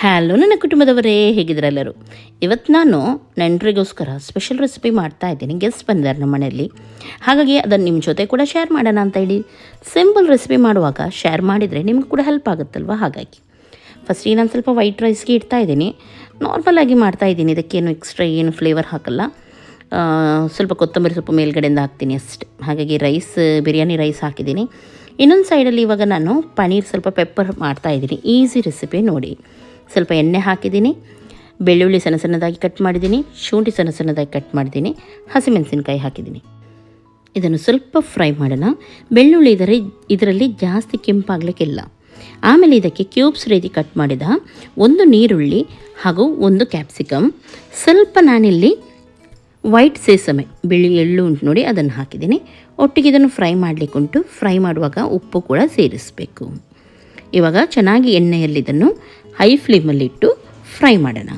Hello ನನ್ನ ಕುಟುಂಬದವರೇ ಹೇಗಿದ್ರೆಲ್ಲರೂ ಇವತ್ತು ನಾನು ನೆಂಟರಿಗೋಸ್ಕರ ಸ್ಪೆಷಲ್ ರೆಸಿಪಿ ಮಾಡ್ತಾ ಇದ್ದೀನಿ ಗೆಸ್ಟ್ ಬಂದಿದ್ದಾರೆ ನಮ್ಮ ಮನೆಯಲ್ಲಿ. ಹಾಗಾಗಿ ಅದನ್ನು ನಿಮ್ಮ ಜೊತೆ ಕೂಡ ಶೇರ್ ಮಾಡೋಣ ಅಂತ ಹೇಳಿ ಸಿಂಪಲ್ ರೆಸಿಪಿ ಮಾಡುವಾಗ ಶೇರ್ ಮಾಡಿದರೆ ನಿಮ್ಗೆ ಕೂಡ ಹೆಲ್ಪ್ ಆಗುತ್ತಲ್ವ ಹಾಗಾಗಿ. ಫಸ್ಟಿಗೆ ನಾನು ಸ್ವಲ್ಪ ವೈಟ್ ರೈಸ್ಗೆ ಇಡ್ತಾ ಇದ್ದೀನಿ. ನಾರ್ಮಲಾಗಿ ಮಾಡ್ತಾ ಇದ್ದೀನಿ ಇದಕ್ಕೇನು ಎಕ್ಸ್ಟ್ರಾ ಏನು ಫ್ಲೇವರ್ ಹಾಕಲ್ಲ. ಸ್ವಲ್ಪ ಕೊತ್ತಂಬರಿ ಸೊಪ್ಪು ಮೇಲ್ಗಡೆಯಿಂದ ಹಾಕ್ತೀನಿ ಅಷ್ಟೆ. ಹಾಗಾಗಿ ರೈಸ್ ಬಿರಿಯಾನಿ ರೈಸ್ ಹಾಕಿದ್ದೀನಿ. ಇನ್ನೊಂದು ಸೈಡಲ್ಲಿ ಇವಾಗ ನಾನು ಪನೀರ್ ಸ್ವಲ್ಪ ಪೆಪ್ಪರ್ ಮಾಡ್ತಾ ಇದ್ದೀನಿ ಈಸಿ ರೆಸಿಪಿ ನೋಡಿ. ಸ್ವಲ್ಪ ಎಣ್ಣೆ ಹಾಕಿದ್ದೀನಿ. ಬೆಳ್ಳುಳ್ಳಿ ಸಣ್ಣ ಸಣ್ಣದಾಗಿ ಕಟ್ ಮಾಡಿದ್ದೀನಿ. ಶುಂಠಿ ಸಣ್ಣ ಸಣ್ಣದಾಗಿ ಕಟ್ ಮಾಡಿದ್ದೀನಿ. ಹಸಿಮೆಣಸಿನ್ಕಾಯಿ ಹಾಕಿದ್ದೀನಿ. ಇದನ್ನು ಸ್ವಲ್ಪ ಫ್ರೈ ಮಾಡೋಣ. ಬೆಳ್ಳುಳ್ಳಿ ಇದರ ಇದರಲ್ಲಿ ಜಾಸ್ತಿ ಕೆಂಪಾಗಲಿಕ್ಕಿಲ್ಲ ಆಮೇಲೆ ಇದಕ್ಕೆ ಕ್ಯೂಬ್ಸ್ ರೀತಿ ಕಟ್ ಮಾಡಿದ ಒಂದು ನೀರುಳ್ಳಿ ಹಾಗೂ ಒಂದು ಕ್ಯಾಪ್ಸಿಕಮ್ ಸ್ವಲ್ಪ ನಾನಿಲ್ಲಿ ವೈಟ್ ಸೇಸಮೆ ಬಿಳಿ ಎಳ್ಳು ಉಂಟು ನೋಡಿ ಅದನ್ನು ಹಾಕಿದ್ದೀನಿ. ಒಟ್ಟಿಗೆ ಇದನ್ನು ಫ್ರೈ ಮಾಡಲಿಕ್ಕುಂಟು ಫ್ರೈ ಮಾಡುವಾಗ ಉಪ್ಪು ಕೂಡ ಸೇರಿಸಬೇಕು. ಇವಾಗ ಚೆನ್ನಾಗಿ ಎಣ್ಣೆಯಲ್ಲಿ ಇದನ್ನು ಹೈ ಫ್ಲೇಮಲ್ಲಿಟ್ಟು ಫ್ರೈ ಮಾಡೋಣ.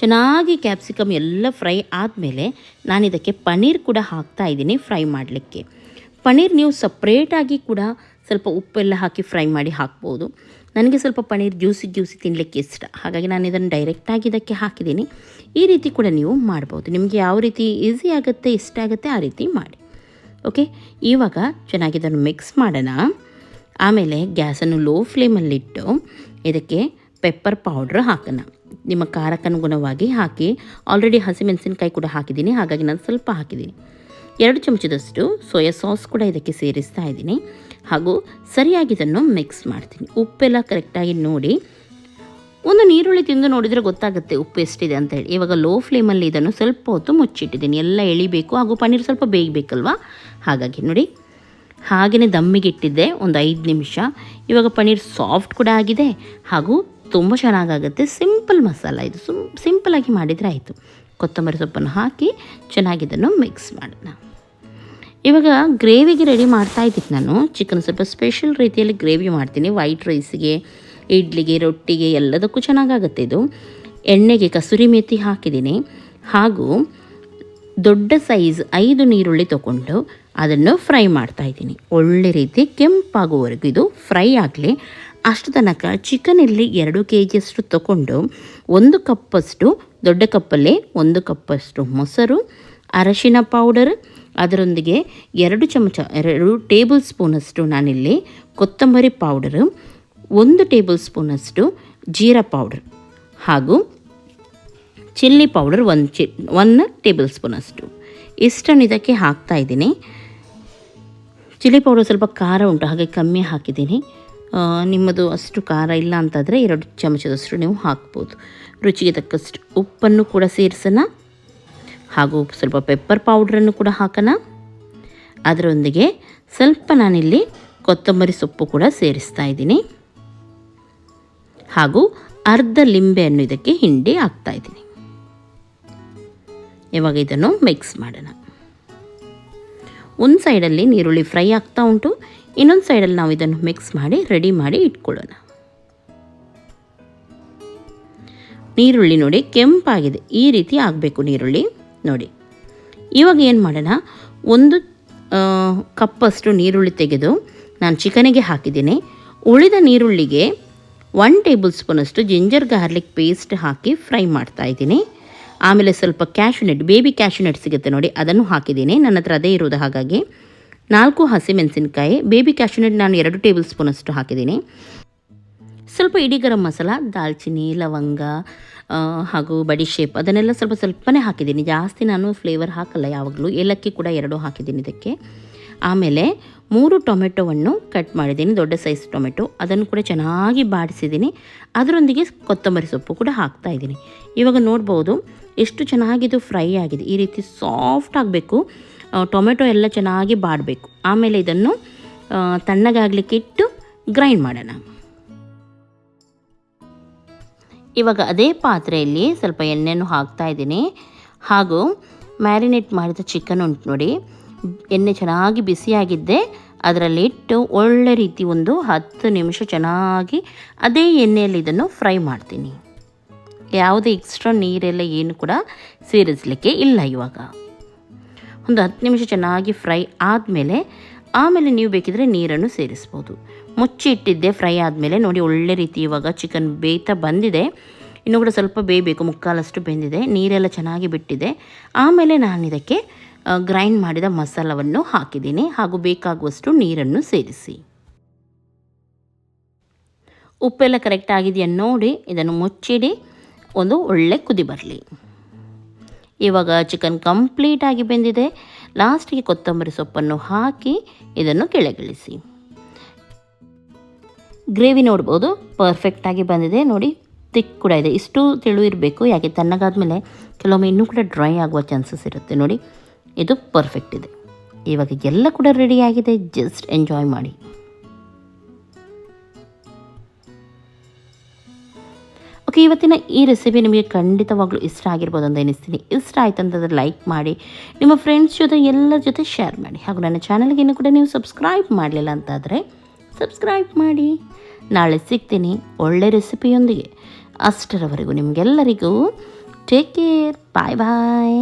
ಚೆನ್ನಾಗಿ ಕ್ಯಾಪ್ಸಿಕಮ್ ಎಲ್ಲ ಫ್ರೈ ಆದಮೇಲೆ ನಾನು ಇದಕ್ಕೆ ಪನ್ನೀರ್ ಕೂಡ ಹಾಕ್ತಾ ಇದ್ದೀನಿ ಫ್ರೈ ಮಾಡಲಿಕ್ಕೆ. ಪನ್ನೀರ್ ನೀವು ಸಪ್ರೇಟಾಗಿ ಕೂಡ ಸ್ವಲ್ಪ ಉಪ್ಪೆಲ್ಲ ಹಾಕಿ ಫ್ರೈ ಮಾಡಿ ಹಾಕ್ಬೋದು. ನನಗೆ ಸ್ವಲ್ಪ ಪನ್ನೀರ್ ಜ್ಯೂಸಿ ಜ್ಯೂಸಿ ತಿನ್ನಲಿಕ್ಕೆ ಇಷ್ಟ. ಹಾಗಾಗಿ ನಾನು ಇದನ್ನು ಡೈರೆಕ್ಟಾಗಿ ಇದಕ್ಕೆ ಹಾಕಿದ್ದೀನಿ. ಈ ರೀತಿ ಕೂಡ ನೀವು ಮಾಡ್ಬೋದು. ನಿಮಗೆ ಯಾವ ರೀತಿ ಈಸಿ ಆಗುತ್ತೆ, ಇಷ್ಟ ಆಗುತ್ತೆ ಆ ರೀತಿ ಮಾಡಿ. ಓಕೆ? ಇವಾಗ ಚೆನ್ನಾಗಿ ಇದನ್ನು ಮಿಕ್ಸ್ ಮಾಡೋಣ. ಆಮೇಲೆ ಗ್ಯಾಸನ್ನು ಲೋ ಫ್ಲೇಮಲ್ಲಿಟ್ಟು ಇದಕ್ಕೆ ಪೆಪ್ಪರ್ ಪೌಡ್ರ್ ಹಾಕೋಣ. ನಿಮ್ಮ ಖಾರಕ್ಕನುಗುಣವಾಗಿ ಹಾಕಿ ಆಲ್ರೆಡಿ ಹಸಿಮೆಣಸಿನಕಾಯಿ ಕೂಡ ಹಾಕಿದ್ದೀನಿ, ಹಾಗಾಗಿ ನಾನು ಸ್ವಲ್ಪ ಹಾಕಿದ್ದೀನಿ. ಎರಡು ಚಮಚದಷ್ಟು ಸೋಯಾ ಸಾಸ್ ಕೂಡ ಇದಕ್ಕೆ ಸೇರಿಸ್ತಾ ಇದ್ದೀನಿ. ಹಾಗೂ ಸರಿಯಾಗಿ ಇದನ್ನು ಮಿಕ್ಸ್ ಮಾಡ್ತೀನಿ. ಉಪ್ಪೆಲ್ಲ ಕರೆಕ್ಟಾಗಿ ನೋಡಿ ಒಂದು ನೀರುಳ್ಳಿ ತಿಂದು ನೋಡಿದರೆ ಗೊತ್ತಾಗುತ್ತೆ ಉಪ್ಪು ಎಷ್ಟಿದೆ ಅಂತ ಹೇಳಿ. ಇವಾಗ ಲೋ ಫ್ಲೇಮಲ್ಲಿ ಇದನ್ನು ಸ್ವಲ್ಪ ಹೊತ್ತು ಮುಚ್ಚಿಟ್ಟಿದ್ದೀನಿ. ಎಲ್ಲ ಎಳಿಬೇಕು ಹಾಗೂ ಪನ್ನೀರ್ ಸ್ವಲ್ಪ ಬೇಯಬೇಕಲ್ವಾ? ಹಾಗಾಗಿ ನೋಡಿ ಹಾಗೆಯೇ ದಮ್ಮಿಗೆ ಇಟ್ಟಿದ್ದೆ ಒಂದು ಐದು ನಿಮಿಷ. ಇವಾಗ ಪನ್ನೀರ್ ಸಾಫ್ಟ್ ಕೂಡ ಆಗಿದೆ ಹಾಗೂ ತುಂಬ ಚೆನ್ನಾಗಾಗುತ್ತೆ. ಸಿಂಪಲ್ ಮಸಾಲ ಇದು. ಸುಮ್ ಸಿಂಪಲಾಗಿ ಮಾಡಿದರೆ ಆಯಿತು. ಕೊತ್ತಂಬರಿ ಸೊಪ್ಪನ್ನು ಹಾಕಿ ಚೆನ್ನಾಗಿ ಇದನ್ನು ಮಿಕ್ಸ್ ಮಾಡೋಣ. ಇವಾಗ ಗ್ರೇವಿಗೆ ರೆಡಿ ಮಾಡ್ತಾ ಇದ್ದೀನಿ ನಾನು. ಚಿಕನ್ ಸ್ವಲ್ಪ ಸ್ಪೆಷಲ್ ರೀತಿಯಲ್ಲಿ ಗ್ರೇವಿ ಮಾಡ್ತೀನಿ. ವೈಟ್ ರೈಸಿಗೆ ಇಡ್ಲಿಗೆ, ರೊಟ್ಟಿಗೆ ಎಲ್ಲದಕ್ಕೂ ಚೆನ್ನಾಗಾಗುತ್ತೆ ಇದು. ಎಣ್ಣೆಗೆ ಕಸೂರಿ ಮೇಥಿ ಹಾಕಿದ್ದೀನಿ. ಹಾಗೂ ದೊಡ್ಡ ಸೈಜ್ ಐದು ನೀರುಳ್ಳಿ ತಗೊಂಡು ಅದನ್ನು ಫ್ರೈ ಮಾಡ್ತಾ ಇದ್ದೀನಿ. ಒಳ್ಳೆ ರೀತಿ ಕೆಂಪಾಗುವವರೆಗೂ ಇದು ಫ್ರೈ ಆಗಲಿ. ಅಷ್ಟು ತನಕ ಚಿಕನಲ್ಲಿ ಎರಡು ಕೆ ಜಿಯಷ್ಟು ತಗೊಂಡು ಒಂದು ಕಪ್ಪಷ್ಟು, ದೊಡ್ಡ ಕಪ್ಪಲ್ಲಿ ಒಂದು ಕಪ್ಪಷ್ಟು ಮೊಸರು, ಅರಶಿನ ಪೌಡರ್ ಅದರೊಂದಿಗೆ ಎರಡು ಚಮಚ, ಎರಡು ಟೇಬಲ್ ಸ್ಪೂನಷ್ಟು ನಾನಿಲ್ಲಿ ಕೊತ್ತಂಬರಿ ಪೌಡರು ಒಂದು ಟೇಬಲ್ ಸ್ಪೂನಷ್ಟು ಜೀರಾ ಪೌಡರ್ ಹಾಗೂ ಚಿಲ್ಲಿ ಪೌಡರ್ ಒಂದು ಚಿ, ಒನ್ ಟೇಬಲ್ ಸ್ಪೂನಷ್ಟು. ಇಷ್ಟನ್ನು ಇದಕ್ಕೆ ಹಾಕ್ತಾ ಇದ್ದೀನಿ. ಚಿಲ್ಲಿ ಪೌಡರ್ ಸ್ವಲ್ಪ ಖಾರ ಉಂಟು, ಹಾಗೆ ಕಮ್ಮಿ ಹಾಕಿದ್ದೀನಿ. ನಿಮ್ಮದು ಅಷ್ಟು ಖಾರ ಇಲ್ಲ ಅಂತಂದರೆ ಎರಡು ಚಮಚದಷ್ಟು ನೀವು ಹಾಕ್ಬೋದು. ರುಚಿಗೆ ತಕ್ಕಷ್ಟು ಉಪ್ಪನ್ನು ಕೂಡ ಸೇರಿಸೋಣ. ಹಾಗೂ ಸ್ವಲ್ಪ ಪೆಪ್ಪರ್ ಪೌಡ್ರನ್ನು ಕೂಡ ಹಾಕೋಣ. ಅದರೊಂದಿಗೆ ಸ್ವಲ್ಪ ನಾನಿಲ್ಲಿ ಕೊತ್ತಂಬರಿ ಸೊಪ್ಪು ಕೂಡ ಸೇರಿಸ್ತಾ ಇದ್ದೀನಿ. ಹಾಗೂ ಅರ್ಧ ಲಿಂಬೆಯನ್ನು ಇದಕ್ಕೆ ಹಿಂಡಿ ಹಾಕ್ತಾ ಇದ್ದೀನಿ. ಇವಾಗ ಇದನ್ನು ಮಿಕ್ಸ್ ಮಾಡೋಣ. ಒಂದು ಸೈಡಲ್ಲಿ ನೀರುಳ್ಳಿ ಫ್ರೈ ಆಗ್ತಾ ಉಂಟು, ಇನ್ನೊಂದು ಸೈಡಲ್ಲಿ ನಾವು ಇದನ್ನು ಮಿಕ್ಸ್ ಮಾಡಿ ರೆಡಿ ಮಾಡಿ ಇಟ್ಕೊಳ್ಳೋಣ. ನೀರುಳ್ಳಿ ನೋಡಿ ಕೆಂಪಾಗಿದೆ, ಈ ರೀತಿ ಆಗಬೇಕು ನೀರುಳ್ಳಿ ನೋಡಿ, ಇವಾಗ ಏನು ಮಾಡೋಣ, ಒಂದು ಕಪ್ಪಷ್ಟು ನೀರುಳ್ಳಿ ತೆಗೆದು ನಾನು ಚಿಕನಿಗೆ ಹಾಕಿದ್ದೀನಿ. ಉಳಿದ ನೀರುಳ್ಳಿಗೆ ಒನ್ ಟೇಬಲ್ ಸ್ಪೂನಷ್ಟು ಜಿಂಜರ್ ಗಾರ್ಲಿಕ್ ಪೇಸ್ಟ್ ಹಾಕಿ ಫ್ರೈ ಮಾಡ್ತಾ ಇದ್ದೀನಿ. ಆಮೇಲೆ ಸ್ವಲ್ಪ ಕ್ಯಾಶ್ಯುನೆಟ್ ಬೇಬಿ ಕ್ಯಾಶ್ಯುನೆಟ್ ಸಿಗುತ್ತೆ ನೋಡಿ, ಅದನ್ನು ಹಾಕಿದ್ದೀನಿ. ನನ್ನ ಹತ್ರ ಅದೇ ಇರೋದು ಹಾಗಾಗಿ. ನಾಲ್ಕು ಹಸಿಮೆಣಸಿನಕಾಯಿ ಬೇಬಿ ಕ್ಯಾಶ್ಯುನೆಟ್ ನಾನು ಎರಡು ಟೇಬಲ್ ಸ್ಪೂನಷ್ಟು ಹಾಕಿದ್ದೀನಿ. ಸ್ವಲ್ಪ ಇಡೀ ಗರಂ ಮಸಾಲ ದಾಲ್ಚಿನ್ನಿ ಲವಂಗ ಹಾಗೂ ಬಡಿ ಶೇಪ್ ಅದನ್ನೆಲ್ಲ ಸ್ವಲ್ಪ ಸ್ವಲ್ಪನೇ ಹಾಕಿದ್ದೀನಿ. ಜಾಸ್ತಿ ನಾನು ಫ್ಲೇವರ್ ಹಾಕಲ್ಲ ಯಾವಾಗಲೂ. ಏಲಕ್ಕಿ ಕೂಡ ಎರಡು ಹಾಕಿದ್ದೀನಿ ಇದಕ್ಕೆ. ಆಮೇಲೆ ಮೂರು ಟೊಮೆಟೊವನ್ನು ಕಟ್ ಮಾಡಿದ್ದೀನಿ, ದೊಡ್ಡ ಸೈಜ್ ಟೊಮೆಟೊ. ಅದನ್ನು ಕೂಡ ಚೆನ್ನಾಗಿ ಬಾಡಿಸಿದ್ದೀನಿ. ಅದರೊಂದಿಗೆ ಕೊತ್ತಂಬರಿ ಸೊಪ್ಪು ಕೂಡ ಹಾಕ್ತಾ ಇದ್ದೀನಿ. ಇವಾಗ ನೋಡ್ಬೋದು ಎಷ್ಟು ಚೆನ್ನಾಗಿದು ಫ್ರೈ ಆಗಿದೆ. ಈ ರೀತಿ ಸಾಫ್ಟ್ ಆಗಬೇಕು. ಟೊಮೆಟೊ ಎಲ್ಲ ಚೆನ್ನಾಗಿ ಬಾಡಬೇಕು. ಆಮೇಲೆ ಇದನ್ನು ತಣ್ಣಗಾಗಲಿಕ್ಕೆ ಇಟ್ಟು ಗ್ರೈಂಡ್ ಮಾಡೋಣ. ಇವಾಗ ಅದೇ ಪಾತ್ರೆಯಲ್ಲಿ ಸ್ವಲ್ಪ ಎಣ್ಣೆಯನ್ನು ಹಾಕ್ತಾ ಇದ್ದೀನಿ. ಹಾಗೂ ಮ್ಯಾರಿನೇಟ್ ಮಾಡಿದ ಚಿಕನ್ ಉಂಟು ನೋಡಿ. ಎಣ್ಣೆ ಚೆನ್ನಾಗಿ ಬಿಸಿಯಾಗಿದ್ದೆ, ಅದರಲ್ಲಿ ಇಟ್ಟು ಒಳ್ಳೆ ರೀತಿ ಒಂದು ಹತ್ತು ನಿಮಿಷ ಚೆನ್ನಾಗಿ ಅದೇ ಎಣ್ಣೆಯಲ್ಲಿ ಇದನ್ನು ಫ್ರೈ ಮಾಡ್ತೀನಿ. ಯಾವುದೇ ಎಕ್ಸ್ಟ್ರಾ ನೀರೆಲ್ಲ ಏನು ಕೂಡ ಸೇರಿಸಲಿಕ್ಕೆ ಇಲ್ಲ ಇವಾಗ. ಒಂದು ಹತ್ತು ನಿಮಿಷ ಚೆನ್ನಾಗಿ ಫ್ರೈ ಆದಮೇಲೆ, ಆಮೇಲೆ ನೀವು ಬೇಕಿದ್ರೆ ನೀರನ್ನು ಸೇರಿಸ್ಬೋದು. ಮುಚ್ಚಿ ಇಟ್ಟಿದ್ದೆ ಫ್ರೈ ಆದಮೇಲೆ, ನೋಡಿ ಒಳ್ಳೆ ರೀತಿ ಇವಾಗ ಚಿಕನ್ ಬೇಯ್ತಾ ಬಂದಿದೆ. ಇನ್ನೂ ಕೂಡ ಸ್ವಲ್ಪ ಬೇಯಬೇಕು, ಮುಕ್ಕಾಲಷ್ಟು ಬೆಂದಿದೆ, ನೀರೆಲ್ಲ ಚೆನ್ನಾಗಿ ಬಿಟ್ಟಿದೆ. ಆಮೇಲೆ ನಾನು ಇದಕ್ಕೆ ಗ್ರೈಂಡ್ ಮಾಡಿದ ಮಸಾಲವನ್ನು ಹಾಕಿದ್ದೀನಿ ಹಾಗೂ ಬೇಕಾಗುವಷ್ಟು ನೀರನ್ನು ಸೇರಿಸಿ. ಉಪ್ಪೆಲ್ಲ ಕರೆಕ್ಟ್ ಆಗಿದೆಯಾ ನೋಡಿ, ಇದನ್ನು ಮುಚ್ಚಿಡಿ, ಒಂದು ಒಳ್ಳೆ ಕುದಿ ಬರಲಿ. ಇವಾಗ ಚಿಕನ್ ಕಂಪ್ಲೀಟಾಗಿ ಬೆಂದಿದೆ. ಲಾಸ್ಟಿಗೆ ಕೊತ್ತಂಬರಿ ಸೊಪ್ಪನ್ನು ಹಾಕಿ ಇದನ್ನು ಕೆಳಗಿಳಿಸಿ. ಗ್ರೇವಿ ನೋಡ್ಬೋದು ಪರ್ಫೆಕ್ಟಾಗಿ ಬಂದಿದೆ. ನೋಡಿ ತಿಕ್ ಕೂಡ ಇದೆ. ಇಷ್ಟು ತೆಳು ಇರಬೇಕು. ಯಾಕೆ, ತಣ್ಣಗಾದ್ಮೇಲೆ ಕೆಲವೊಮ್ಮೆ ಇನ್ನೂ ಕೂಡ ಡ್ರೈ ಆಗುವ ಚಾನ್ಸಸ್ ಇರುತ್ತೆ. ನೋಡಿ ಇದು ಪರ್ಫೆಕ್ಟ್ ಇದೆ. ಇವಾಗ ಎಲ್ಲ ಕೂಡ ರೆಡಿಯಾಗಿದೆ ಜಸ್ಟ್ ಎಂಜಾಯ್ ಮಾಡಿ. ಓಕೆ ಇವತ್ತಿನ ಈ ರೆಸಿಪಿ ನಿಮಗೆ ಖಂಡಿತವಾಗ್ಲೂ ಇಷ್ಟ ಆಗಿರ್ಬೋದು ಅಂತ ಎನಿಸ್ತೀನಿ ಇಷ್ಟ ಆಯ್ತು ಅಂತಂದ್ರೆ ಲೈಕ್ ಮಾಡಿ, ನಿಮ್ಮ ಫ್ರೆಂಡ್ಸ್ ಜೊತೆ ಎಲ್ಲರ ಜೊತೆ ಶೇರ್ ಮಾಡಿ. ಹಾಗೂ ನನ್ನ ಚಾನಲ್ಗೆ ಇನ್ನೂ ಕೂಡ ನೀವು ಸಬ್ಸ್ಕ್ರೈಬ್ ಮಾಡಲಿಲ್ಲ ಅಂತಾದರೆ ಸಬ್ಸ್ಕ್ರೈಬ್ ಮಾಡಿ. ನಾಳೆ ಸಿಗ್ತೀನಿ ಒಳ್ಳೆ ರೆಸಿಪಿಯೊಂದಿಗೆ ಅಷ್ಟರವರೆಗೂ ನಿಮಗೆಲ್ಲರಿಗೂ ಟೇಕ್ ಕೇರ್ ಬಾಯ್ ಬಾಯ್